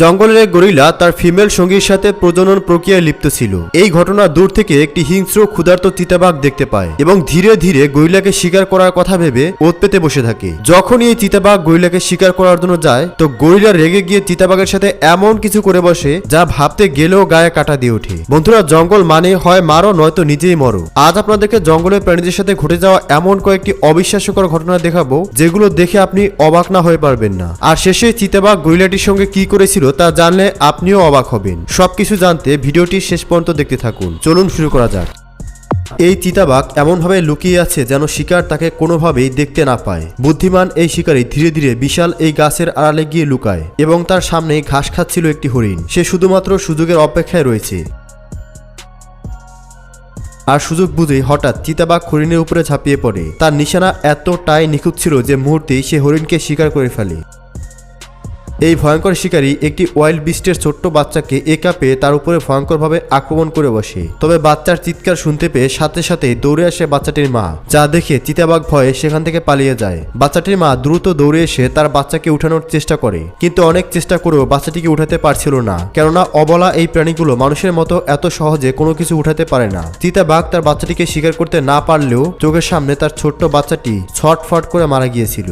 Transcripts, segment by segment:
জঙ্গলের এক গরিলা তার ফিমেল সঙ্গীর সাথে প্রজনন প্রক্রিয়ায় লিপ্ত ছিল। এই ঘটনা দূর থেকে একটি হিংস্র, ক্ষুধার্ত চিতাবাঘ দেখতে পায় এবং ধীরে ধীরে গরিলাকে শিকার করার কথা ভেবে ওত পেতে বসে থাকে। যখনই এই চিতাবাঘ গরিলাকে শিকার করার জন্য যায়, তো গরিলা রেগে গিয়ে চিতাবাঘের সাথে এমন কিছু করে বসে যা ভাবতে গেলেও গায়ে কাটা দিয়ে ওঠে। বন্ধুরা, জঙ্গল মানে হয় মারো, নয়তো নিজেই মরো। আজ আপনাদেরকে জঙ্গলের প্রাণীদের সাথে ঘটে যাওয়া এমন কয়েকটি অবিশ্বাস্যকর ঘটনা দেখাবো, যেগুলো দেখে আপনি অবাক না হয়ে পারবেন না। আর শেষে চিতাবাঘ গরিলাটির সঙ্গে কি করেছিল তা জানলে আপনিও অবাক হবেন। সবকিছু জানতে ভিডিওটি শেষ পর্যন্ত দেখতে থাকুন। চলুন শুরু করা যাক। এই চিতাবাঘ এমনভাবে লুকিয়ে আছে যেন শিকার তাকে কোনোভাবেই দেখতে না পায়। বুদ্ধিমান এই শিকারী ধীরে ধীরে বিশাল এই গাছের আড়ালে গিয়ে লুকায় এবং তার সামনে ঘাস খাচ্ছিল একটি হরিণ। সে শুধুমাত্র সুযোগের অপেক্ষায় রয়েছে। আর সুযোগ বুঝে হঠাৎ চিতাবাঘ হরিণের উপরে ঝাঁপিয়ে পড়ে। তার নিশানা এতটাই নিখুঁত ছিল যে মুহূর্তেই সে হরিণকে শিকার করে ফেলে। এই ভয়ঙ্কর শিকারী একটি ওয়াইল্ড বিস্টের ছোট্ট বাচ্চাকে একা পেয়ে তার উপরে ভয়ঙ্করভাবে আক্রমণ করে বসে। তবে বাচ্চার চিৎকার শুনতে পেয়ে সাথে সাথে দৌড়ে আসে বাচ্চাটির মা, যা দেখে চিতাবাঘ ভয়ে সেখান থেকে পালিয়ে যায়। বাচ্চাটির মা দ্রুত দৌড়ে এসে তার বাচ্চাকে উঠানোর চেষ্টা করে, কিন্তু অনেক চেষ্টা করেও বাচ্চাটিকে উঠাতে পারছিল না, কেননা অবলা এই প্রাণীগুলো মানুষের মতো এত সহজে কোনো কিছু উঠাতে পারে না। চিতাবাঘ তার বাচ্চাটিকে শিকার করতে না পারলেও চোখের সামনে তার ছোট্ট বাচ্চাটি ছটফট করে মারা গিয়েছিল।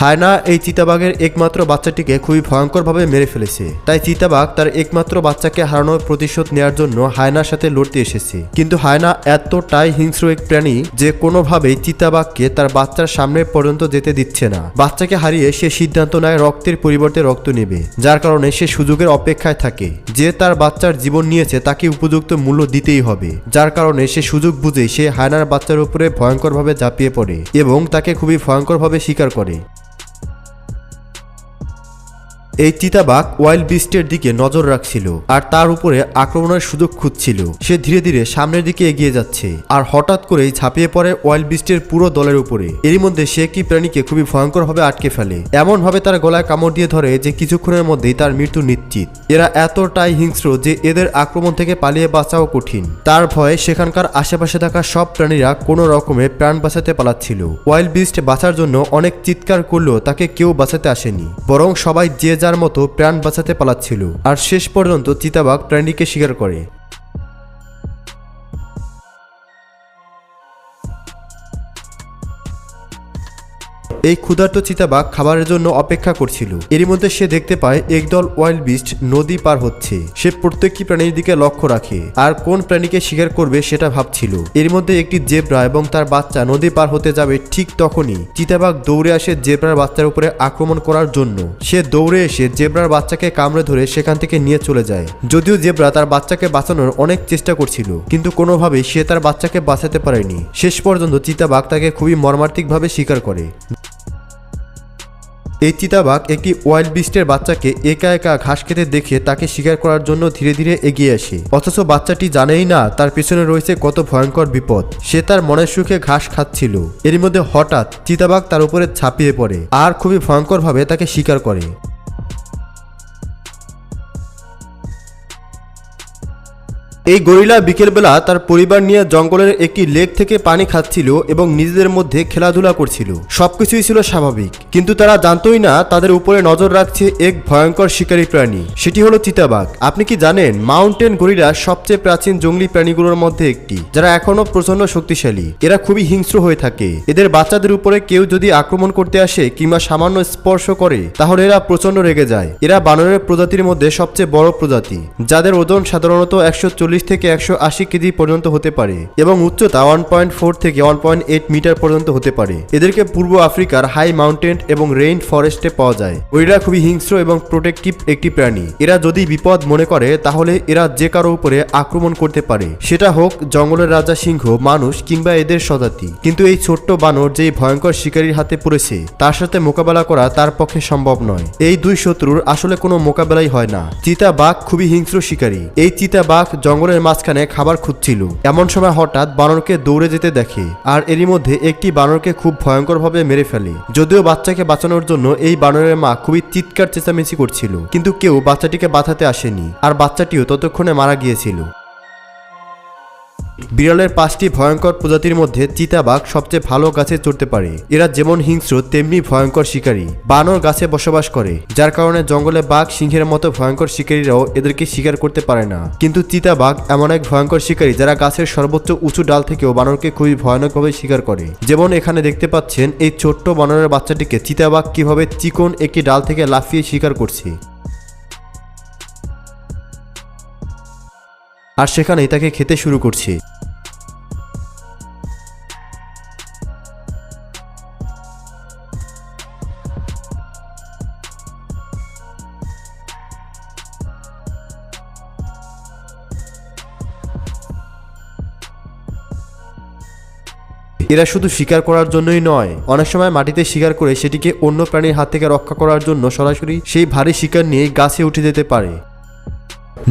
হায়না এই চিতাবাঘের একমাত্র বাচ্চাটিকে খুবই ভয়ঙ্করভাবে মেরে ফেলেছে। তাই চিতাবাঘ তার একমাত্র বাচ্চাকে হারানোর প্রতিশোধ নেওয়ার জন্য হায়নার সাথে লড়তে এসেছে। কিন্তু হায়না এতটাই হিংস্র এক প্রাণী যে কোনোভাবেই চিতাবাঘকে তার বাচ্চার সামনে পর্যন্ত যেতে দিচ্ছে না। বাচ্চাকে হারিয়ে সে সিদ্ধান্ত নেয় রক্তের পরিবর্তে রক্ত নেবে, যার কারণে সে সুযোগের অপেক্ষায় থাকে। যে তার বাচ্চার জীবন নিয়েছে তাকে উপযুক্ত মূল্য দিতেই হবে, যার কারণে সে সুযোগ বুঝে সে হায়নার বাচ্চার উপরে ভয়ঙ্করভাবে ঝাঁপিয়ে পড়ে এবং তাকে খুবই ভয়ঙ্করভাবে শিকার করে। এই চিতাবাঘ ওয়াইল্ড বিস্টের দিকে নজর রাখছিল, আর তার উপরে আক্রমণের সুযোগ খুঁজছিল। সে ধীরে ধীরে সামনের দিকে এগিয়ে যাচ্ছে, আর হঠাৎ করেই ঝাঁপিয়ে পড়ে ওয়াইল্ড বিস্টের পুরো দলের উপরে। এরই মধ্যে সে একটি প্রাণীকে খুবই ভয়ঙ্করভাবে আটকে ফেলে। এমন ভাবে তার গলায় কামড় দিয়ে ধরে যে কিছুক্ষণের মধ্যেই তার মৃত্যু নিশ্চিত। এরা এতটাই হিংস্র যে এদের আক্রমণ থেকে পালিয়ে বাঁচাও কঠিন। তার ভয়ে সেখানকার আশেপাশে থাকা সব প্রাণীরা কোনো রকমে প্রাণ বাঁচাতে পালাচ্ছিল। ওয়াইল্ড বিস্ট বাঁচার জন্য অনেক চিৎকার করলেও তাকে কেউ বাঁচাতে আসেনি, বরং সবাই যে যার মতো প্রাণ বাঁচাতে পালাচ্ছিল। আর শেষ পর্যন্ত চিতাবাঘ প্রাণীকে শিকার করে। এই ক্ষুধার্ত চিতাবাঘ খাবারের জন্য অপেক্ষা করছিল। এরই মধ্যে সে দেখতে পায় একদল ওয়াইল্ড বিস্ট নদী পার হচ্ছে। সে প্রত্যেকটি প্রাণীর দিকে লক্ষ্য রাখে। আর কোন প্রাণীকে শিকার করবে সেটা ভাবছিল। এর মধ্যে একটি জেব্রা এবং তার বাচ্চা নদী পার হতে যাবে ঠিক তখনই। চিতাবাঘ দৌড়ে আসে জেব্রার বাচ্চার উপরে আক্রমণ করার জন্য। সে দৌড়ে এসে জেব্রার বাচ্চাকে কামড়ে ধরে সেখান থেকে নিয়ে চলে যায়। যদিও জেব্রা তার বাচ্চাকে বাঁচানোর অনেক চেষ্টা করছিল, কিন্তু কোনোভাবেই সে তার বাচ্চাকে বাঁচাতে পারেনি। শেষ পর্যন্ত চিতাবাঘ তাকে খুবই মর্মান্তিকভাবে শিকার করে। এই চিতাবাঘ একটি ওয়াইল্ড বিস্টের বাচ্চাকে একা একা ঘাস খেতে দেখে তাকে শিকার করার জন্য ধীরে ধীরে এগিয়ে আসে। অথচ বাচ্চাটি জানেই না তার পেছনে রয়েছে কত ভয়ঙ্কর বিপদ। সে তার মনের সুখে ঘাস খাচ্ছিল। এর মধ্যে হঠাৎ চিতাবাঘ তার উপরে ছাপিয়ে পড়ে আর খুবই ভয়ঙ্করভাবে তাকে শিকার করে। এই গরিলা বিকেলবেলা তার পরিবার নিয়ে জঙ্গলের একটি লেক থেকে পানি খাচ্ছিল এবং নিজেদের মধ্যে খেলাধুলা করছিল। সবকিছুই ছিল স্বাভাবিক। কিন্তু তারা জানতোই না তাদের উপরে নজর রাখছে এক ভয়ঙ্কর শিকারী প্রাণী। সেটি হলো চিতাবাঘ। আপনি কি জানেন, মাউন্টেন গরিলা সবচেয়ে প্রাচীন জঙ্গলি প্রাণীগুলোর মধ্যে একটি, যারা এখনও প্রচণ্ড শক্তিশালী। এরা খুবই হিংস্র হয়ে থাকে। এদের বাচ্চাদের উপরে কেউ যদি আক্রমণ করতে আসে কিংবা সামান্য স্পর্শ করে, তাহলে এরা প্রচণ্ড রেগে যায়। এরা বানরের প্রজাতির মধ্যে সবচেয়ে বড় প্রজাতি, যাদের ওজন সাধারণত একশো চল্লিশ চল্লিশ থেকে একশো আশি কেজি পর্যন্ত হতে পারে এবং উচ্চতা ওয়ান পয়েন্ট ফোর থেকে ওয়ান পয়েন্ট এইট মিটার পর্যন্ত হতে পারে। এদেরকে পূর্ব আফ্রিকার হাই মাউন্টেন এবং রেইন ফরেস্টে পাওয়া যায়। ওইরা খুবই হিংস্র এবং প্রোটেক্টিভ একটি প্রাণী। এরা যদি বিপদ মনে করে, তাহলে এরা যে কারও উপরে আক্রমণ করতে পারে। সেটা হোক জঙ্গলের রাজা সিংহ, মানুষ কিংবা এদের স্বজাতি। কিন্তু এই ছোট্ট বানর যেই ভয়ঙ্কর শিকারীর হাতে পড়েছে, তার সাথে মোকাবেলা করা তার পক্ষে সম্ভব নয়। এই দুই শত্রুর আসলে কোনো মোকাবেলাই হয় না। চিতা বাঘ খুবই হিংস্র শিকারী। এই চিতা বাঘ জঙ্গলের মাঝখানে খাবার খুঁজছিল। এমন সময় হঠাৎ বানরকে দৌড়ে যেতে দেখে, আর এরই মধ্যে একটি বানরকে খুব ভয়ঙ্করভাবে মেরে ফেলে। যদিও বাচ্চাকে বাঁচানোর জন্য এই বানরের মা খুবই চিৎকার চেঁচামেচি করছিল, কিন্তু কেউ বাচ্চাটিকে বাঁচাতে আসেনি, আর বাচ্চাটিও ততক্ষণে মারা গিয়েছিল। বিড়ালের পাঁচটি ভয়ঙ্কর প্রজাতির মধ্যে চিতাবাঘ সবচেয়ে ভালো গাছে চড়তে পারে। এরা যেমন হিংস্র, তেমনি ভয়ঙ্কর শিকারী। বানর গাছে বসবাস করে, যার কারণে জঙ্গলে বাঘ সিংহের মতো ভয়ঙ্কর শিকারীরাও এদেরকে শিকার করতে পারে না। কিন্তু চিতাবাঘ এমন এক ভয়ঙ্কর শিকারী যারা গাছের সর্বোচ্চ উঁচু ডাল থেকেও বানরকে খুবই ভয়ানকভাবে শিকার করে। যেমন এখানে দেখতে পাচ্ছেন, এই ছোট্ট বানরের বাচ্চাটিকে চিতাবাঘ কীভাবে চিকন একটি ডাল থেকে লাফিয়ে শিকার করছে। আর সেখানেই তাকে খেতে শুরু করছে। এরা শুধু শিকার করার জন্যই নয়, অনেক সময় মাটিতে শিকার করে সেটিকে অন্য প্রাণীর হাত থেকে রক্ষা করার জন্য সরাসরি সেই ভারী শিকার নিয়ে গাছে উঠে যেতে পারে।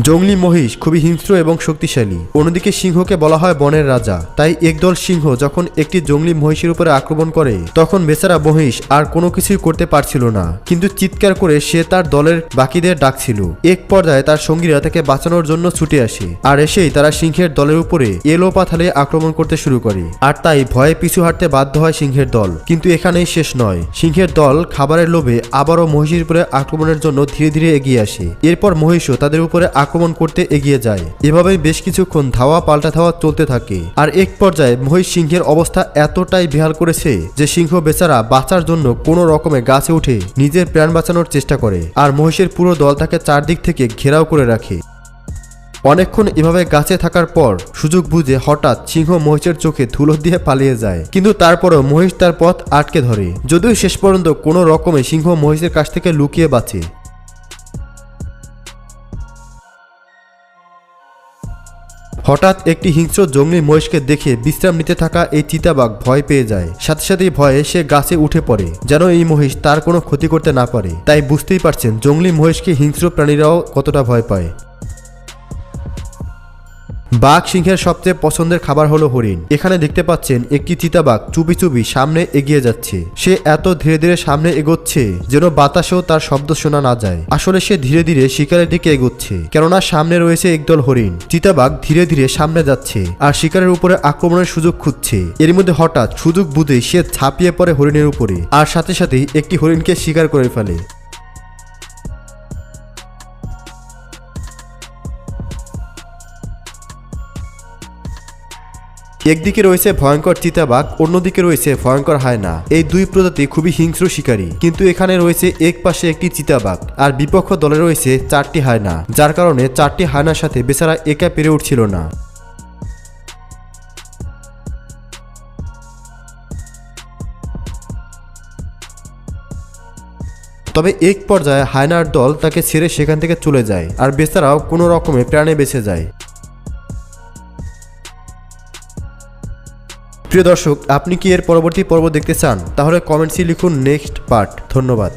জঙ্গলি মহিষ খুবই হিংস্র এবং শক্তিশালী। অন্যদিকে সিংহকে বলা হয় বনের রাজা। তাই একদল সিংহ যখন একটি জঙ্গলি মহিষের উপরে আক্রমণ করে, তখন বেচারা মহিষ আর কোনো কিছুই করতে পারছিল না। কিন্তু চিৎকার করে সে তার দলের বাকিদের ডাকছিল। এক পর্যায়ে তার সঙ্গীরা তাকে বাঁচানোর জন্য ছুটে আসে। আর এসেই তারা সিংহের দলের উপরে এলো পাথালে আক্রমণ করতে শুরু করে। আর তাই ভয়ে পিছু হাঁটতে বাধ্য হয় সিংহের দল। কিন্তু এখানেই শেষ নয়। সিংহের দল খাবারের লোভে আবারও মহিষের উপরে আক্রমণের জন্য ধীরে ধীরে এগিয়ে আসে। এরপর মহিষও তাদের উপরে আক্রমণ করতে এগিয়ে যায়। এভাবেই বেশ কিছুক্ষণ ধাওয়া পাল্টা ধাওয়া চলতে থাকে। আর এক পর্যায়ে মহিষ সিংহের অবস্থা এতটাই বেহাল করেছে যে সিংহ বেচারা বাঁচার জন্য কোনো রকমে গাছে উঠে নিজের প্রাণ বাঁচানোর চেষ্টা করে আর মহিষের পুরো দল তাকে চারদিক থেকে ঘেরাও করে রাখে। অনেকক্ষণ এভাবে গাছে থাকার পর সুযোগ বুঝে হঠাৎ সিংহ মহিষের চোখে ধুলো দিয়ে পালিয়ে যায়। কিন্তু তারপরও মহিষ তার পথ আটকে ধরে। যদিও শেষ পর্যন্ত কোনো রকমে সিংহ মহিষের কাছ থেকে লুকিয়ে বাঁচে। হঠাৎ একটি হিংস্র জঙ্গলি মহিষকে দেখে বিশ্রাম নিতে থাকা এই চিতাবাঘ ভয় পেয়ে যায়। সাথে সাথেই ভয়ে সে গাছে উঠে পড়ে। যেন এই মহিষ তার কোনো ক্ষতি করতে না পারে। তাই বুঝতেই পারছেন, জঙ্গলি মহিষকে হিংস্র প্রাণীরাও কতটা ভয় পায়। বাঘ সিংহের সবচেয়ে পছন্দের খাবার হলো হরিণ। এখানে দেখতে পাচ্ছেন একটি চিতাবাঘ চুপি চুপি সামনে এগিয়ে যাচ্ছে। সে এত ধীরে ধীরে সামনে এগোচ্ছে যেন বাতাসেও তার শব্দ শোনা না যায়। আসলে সে ধীরে ধীরে শিকারের দিকে এগোচ্ছে, কেননা সামনে রয়েছে একদল হরিণ। চিতাবাঘ ধীরে ধীরে সামনে যাচ্ছে আর শিকারের উপরে আক্রমণের সুযোগ খুঁজছে। এর মধ্যে হঠাৎ সুযোগ বুঝে সে ঝাঁপিয়ে পড়ে হরিণের উপরে, আর সাথে সাথেই একটি হরিণকে শিকার করে ফেলে। একদিকে রয়েছে ভয়ঙ্কর চিতাবাঘ, অন্যদিকে রয়েছে ভয়ঙ্কর হায়না। এই দুই প্রজাতি খুবই হিংস্র শিকারী, কিন্তু এখানে রয়েছে এক পাশে একটি চিতাবাঘ আর বিপক্ষ দলে রয়েছে চারটি হায়না, যার কারণে চারটি হায়নার সাথে বেচারা একা পেরে উঠছিল না। তবে এক পর্যায়ে হায়নার দল তাকে ছেড়ে সেখান থেকে চলে যায় আর বেচারাও কোনো রকমে প্রাণে বেঁচে যায়। প্রিয় দর্শক, আপনি কি এর পরবর্তী পর্ব দেখতে চান? তাহলে কমেন্টসে লিখুন নেক্সট পার্ট। ধন্যবাদ।